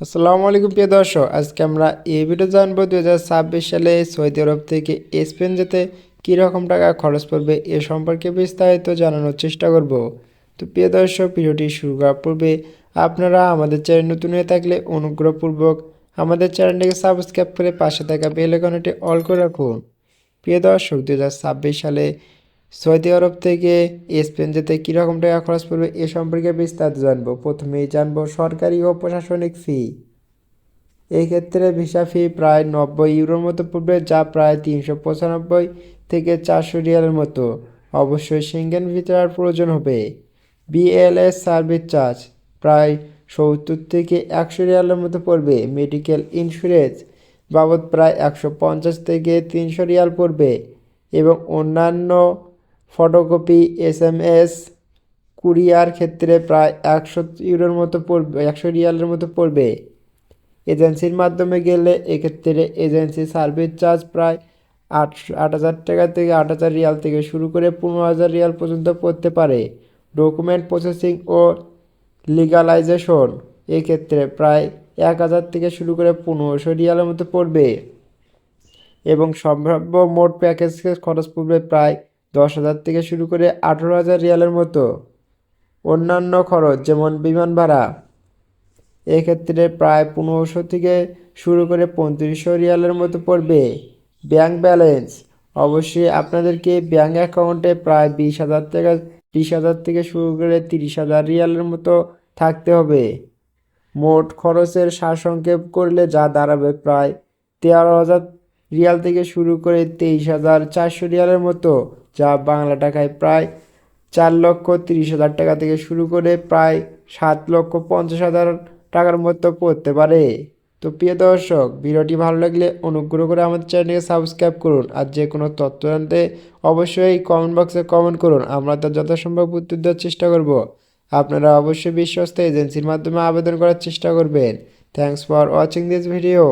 আসসালামু আলাইকুম প্রিয় দর্শক, আজকে আমরা এই ভিডিও জানব দু হাজার ছাব্বিশ সালে সৌদি আরব থেকে স্পেন যেতে কীরকম টাকা খরচ পড়বে এ সম্পর্কে বিস্তারিত জানানোর চেষ্টা করব। তো প্রিয় দর্শক, ভিডিওটি শুরু করার পূর্বে আপনারা আমাদের চ্যানেল নতুন হয়ে থাকলে অনুগ্রহপূর্বক আমাদের চ্যানেলটিকে সাবস্ক্রাইব করে পাশে থাকা বেল আইকনটি অল করে রাখুন। প্রিয় দর্শক দু হাজার ছাব্বিশ সালে সৌদি আরব থেকে স্পেন যেতে কীরকম টাকা খরচ পড়বে এ সম্পর্কে বিস্তারিত জানব। প্রথমেই জানব সরকারি ও প্রশাসনিক ফি এই ক্ষেত্রে ভিসা ফি প্রায় নব্বই ইউরোর মতো পড়বে, যা প্রায় তিনশো পঁচানব্বই থেকে চারশো রিয়ালের মতো। অবশ্যই সিঙ্গেন ভিতরার প্রয়োজন হবে। বিএলএস সার্ভিস চার্জ প্রায় সত্তর থেকে একশো রিয়ালের মতো পড়বে। মেডিকেল ইন্স্যুরেন্স বাবদ প্রায় একশো পঞ্চাশ থেকে তিনশো রিয়াল পড়বে এবং অন্যান্য photocopy, S M S, courier ক্ষেত্রে প্রায় একশো ইউরোর মতো পড়বে, একশো রিয়ালের মতো পড়বে। এজেন্সির মাধ্যমে গেলে এক্ষেত্রে এজেন্সি সার্ভিস চার্জ প্রায় আট আট হাজার টাকা থেকে আট হাজার রিয়াল থেকে শুরু করে পনেরো হাজার রিয়াল পর্যন্ত পড়তে পারে। ডকুমেন্ট প্রসেসিং ও লিগালাইজেশন এক্ষেত্রে প্রায় এক হাজার থেকে শুরু করে পনেরোশো রিয়ালের মতো পড়বে। এবং সম্ভাব্য মোট প্যাকেজ খরচ পড়বে প্রায় দশ হাজার থেকে শুরু করে আঠেরো হাজার রিয়ালের মতো অন্যান্য খরচ, যেমন বিমান ভাড়া। এক্ষেত্রে প্রায় পনেরোশো থেকে শুরু করে পঁয়ত্রিশশো রিয়ালের মতো পড়বে। Bank balance. অবশ্যই আপনাদেরকে ব্যাংক অ্যাকাউন্টে প্রায় বিশ হাজার থেকে বিশ হাজার থেকে শুরু করে তিরিশ হাজার রিয়ালের মতো থাকতে হবে। মোট খরচের সারসংক্ষেপ করলে যা দাঁড়াবে প্রায় তেরো হাজার রিয়াল থেকে শুরু করে তেইশ হাজার চারশো রিয়ালের মতো যা বাংলা টাকায় প্রায় চার লক্ষ তিরিশ হাজার টাকা থেকে শুরু করে প্রায় সাত লক্ষ পঞ্চাশ হাজার টাকার মতো পড়তে পারে। তো প্রিয় দর্শক, ভিডিওটি ভালো লাগলে অনুগ্রহ করে আমাদের চ্যানেলকে সাবস্ক্রাইব করুন আর যে কোনো তথ্য জানতে অবশ্যই কমেন্ট বক্সে কমেন্ট করুন। আমরা তার যথাসম্ভব উত্তর দেওয়ার চেষ্টা করব। আপনারা অবশ্যই বিশ্বস্ত এজেন্সির মাধ্যমে আবেদন করার চেষ্টা করবেন। Thanks for watching this video